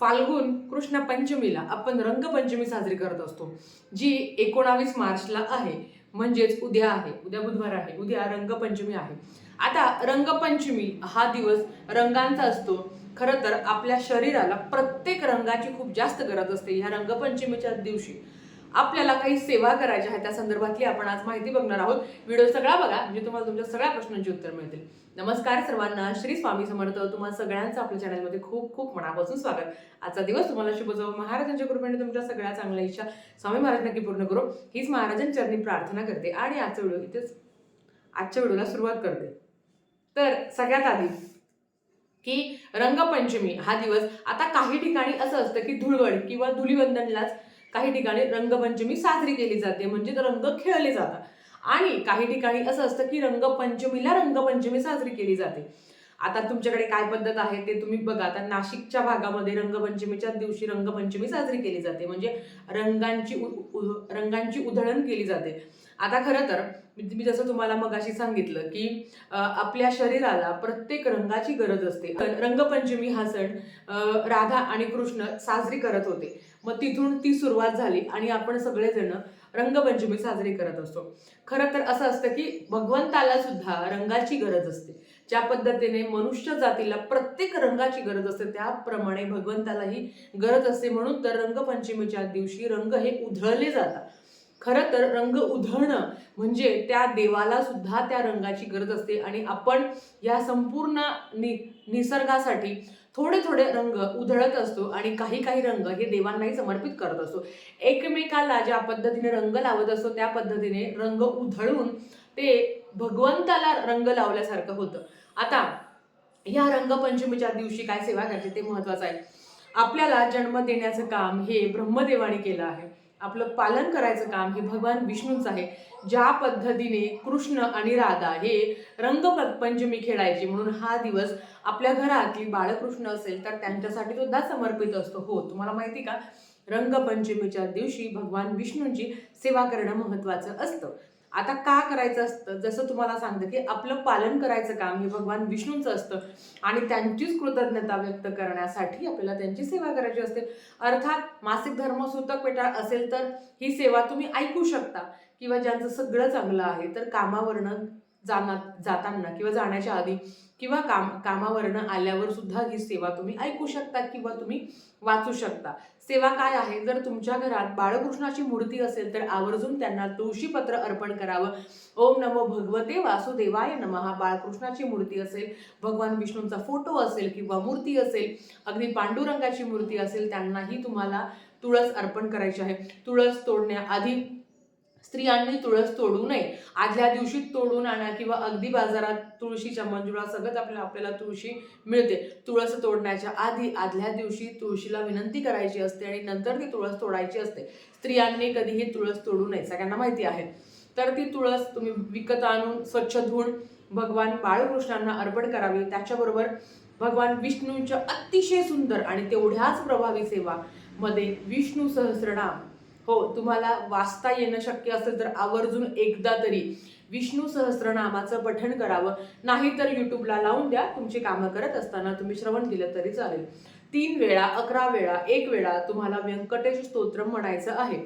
फाल्गुन कृष्ण पंचमीला आपण रंगपंचमी साजरी करत असतो जी एकोणावीस मार्चला आहे. म्हणजेच उद्या आहे. उद्या बुधवार आहे. उद्या रंगपंचमी आहे. आता रंगपंचमी हा दिवस रंगांचा असतो. खरं तर आपल्या शरीराला प्रत्येक रंगाची खूप जास्त गरज असते. ह्या रंगपंचमीच्या दिवशी आपल्याला काही सेवा करायच्या आहेत त्या संदर्भातली आपण आज माहिती बघणार आहोत. व्हिडिओ सगळा बघा म्हणजे तुम्हाला तुमच्या सगळ्या प्रश्नांची उत्तर मिळतील. नमस्कार सर्वांना श्री स्वामी समर्थ. तुम्हाला सगळ्यांचं आपल्या चॅनलमध्ये खूप खूप मनापासून स्वागत. आजचा दिवस तुम्हाला शुभ जाऊ महाराजांच्या कृपेने तुमच्या सगळ्या चांगल्या इच्छा स्वामी महाराज नक्की पूर्ण करू. हीच महाराजांचरणी प्रार्थना करते आणि आजचा व्हिडिओ इथेच आजच्या व्हिडिओला सुरुवात करते. तर सगळ्यात आधी की रंगपंचमी हा दिवस आता काही ठिकाणी असं असतं की धुळवड किंवा धुलीवंदनलाच काही ठिकाणी रंगपंचमी साजरी केली जाते म्हणजे रंग खेळले जातात. आणि काही ठिकाणी असं असतं की रंगपंचमीला रंगपंचमी साजरी केली जाते. आता तुमच्याकडे काय पद्धत आहे ते तुम्ही बघा. आता नाशिकच्या भागामध्ये रंगपंचमीच्या दिवशी रंगपंचमी साजरी केली जाते. म्हणजे रंगांची उ- रंगांची उधळण केली जाते. आता खरं तर मी जसं तुम्हाला मगाशी सांगितलं की आपल्या शरीराला प्रत्येक रंगाची गरज असते. रंगपंचमी हा सण राधा आणि कृष्ण साजरी करत होते. मग तिथून ती सुरुवात झाली आणि आपण सगळेजण रंगपंचमी साजरी करत असतो. खरं तर असं असतं की भगवंताला सुद्धा रंगाची गरज असते. ज्या पद्धतीने मनुष्य जातीला प्रत्येक रंगाची गरज असते त्याप्रमाणे भगवंतालाही गरज असते. म्हणून तर रंगपंचमीच्या दिवशी रंग हे उधळले जातात. खरं तर रंग उधळणं म्हणजे त्या देवाला सुद्धा त्या रंगाची गरज असते. आणि आपण या संपूर्ण नि निसर्गासाठी थोडे थोडे रंग उधळत असतो आणि काही काही रंग हे देवांनाही समर्पित करत असतो. एकमेकाला ज्या पद्धतीने रंग लावत असतो त्या पद्धतीने रंग उधळून ते भगवंताला रंग लावल्यासारखं होतं. आता या रंगपंचमीच्या दिवशी काय सेवा करायची ते महत्वाचं आहे. आपल्याला जन्म देण्याचं काम हे ब्रह्मदेवाने केलं आहे. आपलं पालन करायचं काम हे भगवान विष्णूच आहे. ज्या पद्धतीने कृष्ण आणि राधा हे रंगपंचमी खेळायची खेळायचे म्हणून हा दिवस आपल्या घरातली बाळकृष्ण असेल तर त्यांच्यासाठी सुद्धा समर्पित असतो. हो तुम्हाला माहिती का? रंगपंचमीच्या दिवशी भगवान विष्णूंची सेवा करणं महत्त्वाचं असतं. आता का करायचं असतं? जसं तुम्हाला सांगतं की आपलं पालन करायचं काम हे भगवान विष्णूंचं असतं. आणि त्यांचीच कृतज्ञता व्यक्त करण्यासाठी आपल्याला त्यांची सेवा करायची असते. अर्थात मासिक धर्मसूतक पेटा असेल तर ही सेवा तुम्ही ऐकू शकता. किंवा ज्यांचं सगळं चांगलं आहे तर कामावरनं जाणार जाताना किंवा जाण्याच्या आधी किंवा काम कामावरनं आल्यावर सुद्धा ही सेवा तुम्ही ऐकू शकता किंवा तुम्ही वाचू शकता. सेवा काय आहे? जर तुमच्या घरात बाळकृष्णाची मूर्ती असेल तर आवर्जून त्यांना तुळशीपत्र अर्पण करावं. ओम नमो भगवते वासुदेवाय नमः. बाळकृष्णाची मूर्ती असेल भगवान विष्णूंचा फोटो असेल किंवा मूर्ती असेल अगदी पांडुरंगाची मूर्ती असेल त्यांनाही तुम्हाला तुळस अर्पण करायची आहे. तुळस तोडण्याआधी स्त्रियांनी तुळस तोडू नये. आदल्या दिवशी तोडून आणा किंवा अगदी बाजारात तुळशीच्या मंजुळा सगळं आपल्याला आपल्याला तुळशी मिळते. तुळस तोडण्याच्या आधी आदल्या दिवशी तुळशीला विनंती करायची असते आणि नंतर ती तुळस तोडायची असते. स्त्रियांनी कधीही तुळस तोडू नये सगळ्यांना माहिती आहे. तर ती तुळस तुम्ही विकत आणून स्वच्छ धुवून भगवान बाळकृष्णांना अर्पण करावी. त्याच्याबरोबर भगवान विष्णूंच्या अतिशय सुंदर आणि तेवढ्याच प्रभावी सेवा मध्ये विष्णू सहस्रनाम हो तुम्हाला वाचता येणं शक्य असेल तर आवर्जून एकदा तरी विष्णू सहस्रनामाचं पठण करावं. नाही तर युट्यूबला लावून द्या तुमची कामं करत असताना तुम्ही श्रवण केलं तरी चालेल. तीन वेळा अकरा वेळा एक वेळा तुम्हाला व्यंकटेश स्तोत्र म्हणायचं आहे.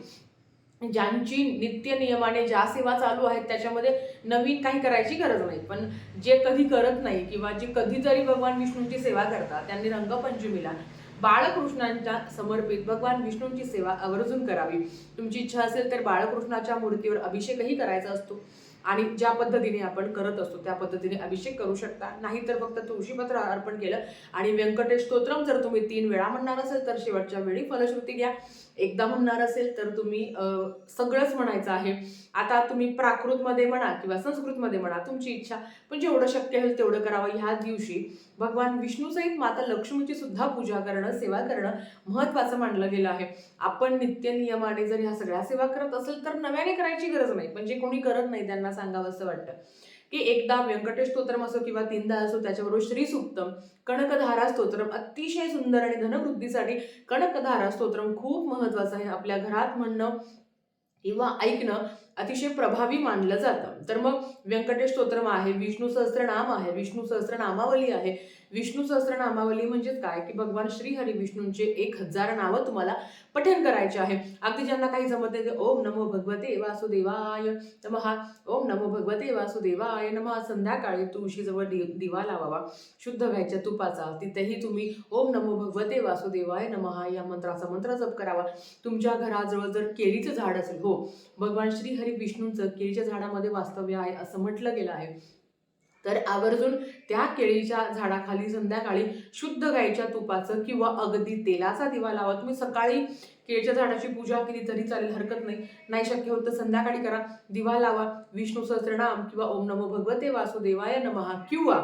ज्यांची नित्य नियमाने ज्या सेवा चालू आहेत त्याच्यामध्ये नवीन काही करायची गरज नाही. पण जे कधी करत नाही किंवा जे कधीतरी भगवान विष्णूंची सेवा करतात त्यांनी रंगपंचमीला बाळकृष्णांच्या समर्पित भगवान विष्णूंची सेवा आवर्जून करावी. तुमची इच्छा असेल तर बाळकृष्णाच्या मूर्तीवर अभिषेकही करायचा असतो. आणि ज्या पद्धतीने आपण करत असतो त्या पद्धतीने अभिषेक करू शकता. नाहीतर फक्त तुळशीपत्र अर्पण केलं आणि व्यंकटेश स्तोत्रम जर तुम्ही तीन वेळा म्हणणार असेल तर शेवटच्या वेळी फलश्रुती घ्या. एकदा म्हणणार असेल तर तुम्ही सगळंच म्हणायचं आहे. आता तुम्ही प्राकृतमध्ये म्हणा किंवा संस्कृतमध्ये म्हणा तुमची इच्छा पण जेवढं शक्य होईल तेवढं करावं ह्या दिवशी. भगवान विष्णूसहित माता लक्ष्मीची सुद्धा पूजा करणं सेवा करणं महत्त्वाचं मानलं गेलं आहे. आपण नित्य नियमाने जर ह्या सगळ्या सेवा करत असेल तर नव्याने करायची गरज नाही पण जे कोणी करत नाही त्यांना सांगावं असं वाटतं. की एकदा व्यंकटेश स्तोत्रम असो किंवा तीनदा असो त्याच्याबरोबर श्री सुक्तम कणकधारा स्तोत्रम अतिशय सुंदर आणि धनवृद्धीसाठी कणकधारा स्तोत्रम खूप महत्वाचं आहे. आपल्या घरात म्हणणं किंवा ऐकणं अतिशय प्रभावी मानलं जातं. तर मग व्यंकटेश स्तोत्रम आहे विष्णू सहस्त्रनाम आहे विष्णू सहस्त्रनामावली आहे. विष्णू सहस्त्रनामावली म्हणजेच काय? की भगवान श्री हरी विष्णूंचे एक हजार नावं तुम्हाला पठण करायचे आहे. अगदी ज्यांना काही जमत नाही ओम नमो भगवते वासुदेवाय नमहा. ओम नमो भगवते वासुदेवाय नमहा. संध्याकाळी तुळशीजवळ दि दिवा लावावा. शुद्ध व्हायच्या तुपाचा. तिथेही तुम्ही ओम नमो भगवते वासुदेवाय नमः या मंत्राचा मंत्र जप करावा. तुमच्या घराजवळ जर केळीचं झाड असेल हो. भगवान श्री हरी विष्णूंचं केळीच्या झाडामध्ये वास्तव्य आहे असं म्हटलं गेलं आहे. तर आवर्जून त्या केळीच्या झाडाखाली संध्याकाळी शुद्ध गाईच्या तुपाचं किंवा अगदी तेलाचा दिवा लावा तुम्ही सकाळी केळीच्या झाडाची पूजा केली तरी चालेल हरकत नाही. नाही शक्य होत तर संध्याकाळी करा. दिवा लावा. विष्णू सहस्रनाम किंवा ओम नमो भगवते वासुदेवाय नमः किंवा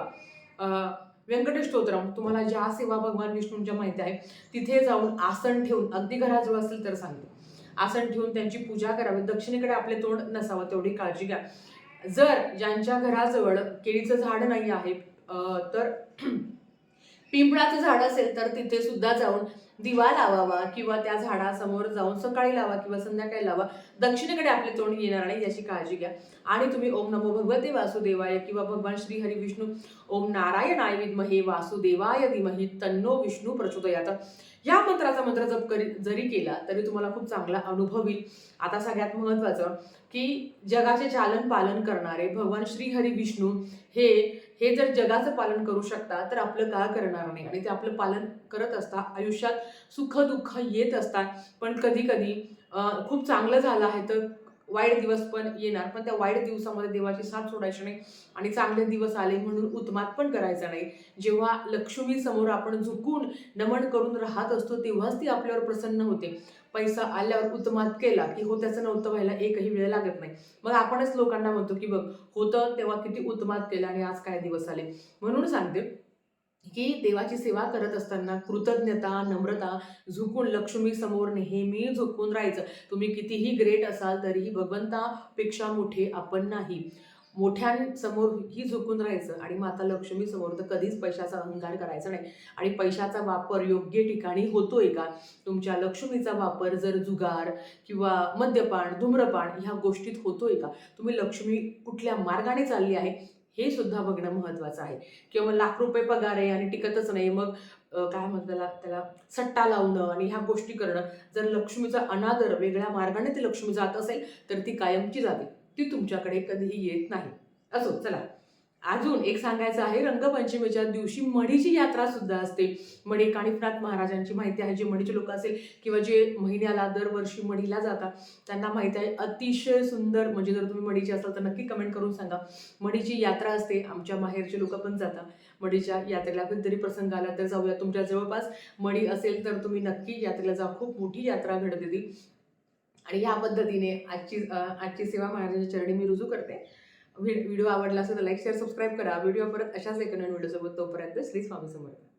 अं, व्यंकटेश स्तोत्रम तुम्हाला ज्या सेवा भगवान विष्णूंच्या माहिती आहे तिथे जाऊन आसन ठेवून अगदी घराजवळ असेल तर सांगते. आसन ठेवून त्यांची पूजा करावी. दक्षिणेकडे आपले तोंड नसावं तेवढी काळजी घ्या. जर ज्यांच्या घराजवळ केळीचं झाड नाही आहे अं, तर पिंपळाचं झाड असेल तर तिथे सुद्धा जाऊन दिवा लावावा किंवा त्या झाडासमोर जाऊन सकाळी लावा किंवा संध्याकाळी लावा. दक्षिणेकडे आपले तोंड येणार नाही याची काळजी घ्या. आणि तुम्ही ओम नमो भगवते वासुदेवाय किंवा भगवान श्री हरी विष्णू ओम नारायणाय विद्महे वासुदेवाय धीमहि तन्नो विष्णू प्रचोदयात. या मंत्राचा मंत्र जप करी जरी केला तरी तुम्हाला खूप चांगला अनुभव येईल. आता सगळ्यात महत्त्वाचं की जगाचे चालन पालन करणारे भगवान श्री हरी विष्णू हे हे जर जगाचं पालन करू शकता तर आपलं का करणार नाही? आणि ते आपलं पालन करत असता आयुष्यात सुख दुःख येत असतात. पण कधी कधी खूप चांगलं झालं आहे तर वाईट दिवस पण येणार पण त्या वाईट दिवसामध्ये देवाची साथ सोडायची नाही आणि चांगले दिवस आले म्हणून उत्मात पण करायचा नाही. जेव्हा लक्ष्मी समोर आपण झुकून नमन करून राहत असतो तेव्हाच ती आपल्यावर प्रसन्न होते. पैसा आल्यावर उत्मात केला की हो त्याचं नव्हतं व्हायला एकही वेळ लागत नाही. मग आपणच लोकांना म्हणतो की बघ होतं तेव्हा किती उत्मात केला आणि आज काय दिवस आले? म्हणून सांगते की देवाची सेवा करत असताना कृतज्ञता नम्रता झुकून लक्ष्मी समोर नेहमी झुकून राहायचं. तुम्ही कितीही ग्रेट असाल तरीही भगवंतापेक्षा मोठे आपण नाही. मोठ्यांसमोर ही झुकून राहायचं. आणि माता लक्ष्मी समोर तर कधीच पैशाचा अहंकार करायचा नाही. आणि पैशाचा वापर योग्य ठिकाणी होतोय का? तुमच्या लक्ष्मीचा वापर जर जुगार किंवा मद्यपान धूम्रपान ह्या गोष्टीत होतोय का? तुम्ही लक्ष्मी कुठल्या मार्गाने चालली आहे? हे सुद्धा बघणं महत्त्वाचं आहे. किंवा मग लाख रुपये पगार आहे आणि टिकतच नाही मग काय म्हणतात त्याला सट्टा लावणं आणि ह्या गोष्टी करणं. जर लक्ष्मीचा अनादर वेगळ्या मार्गाने ती लक्ष्मी जात असेल तर ती कायमची जाते. ती तुमच्याकडे कधीही येत नाही. असो चला. अजून एक सांगायचं आहे रंगपंचमीच्या दिवशी मढीची यात्रा सुद्धा असते. मढी काणिफनाथ महाराजांची माहिती आहे जे मढीचे लोक असेल किंवा जे महिन्याला दरवर्षी मढीला जातात त्यांना माहिती आहे अतिशय सुंदर म्हणजे जर तुम्ही मढीचे असाल तर नक्की कमेंट करून सांगा. मढीची यात्रा असते आमच्या माहेरचे लोक पण जातात. मढीच्या यात्रेला कधीतरी प्रसंग आला तर जाऊया तुमच्या जवळपास. मढी असेल तर तुम्ही नक्की यात्रेला जा खूप मोठी यात्रा घडते ती. आणि ह्या पद्धतीने आजची आजची सेवा महाराजांच्या चरणी मी रुजू करते. व्हिडिओ आवडला असेल तर लाईक शेअर सबस्क्राईब करा. व्हिडिओ परत अशाच एक नवीन व्हिडिओसोबत तोपर्यंत श्री स्वामी समर्थ.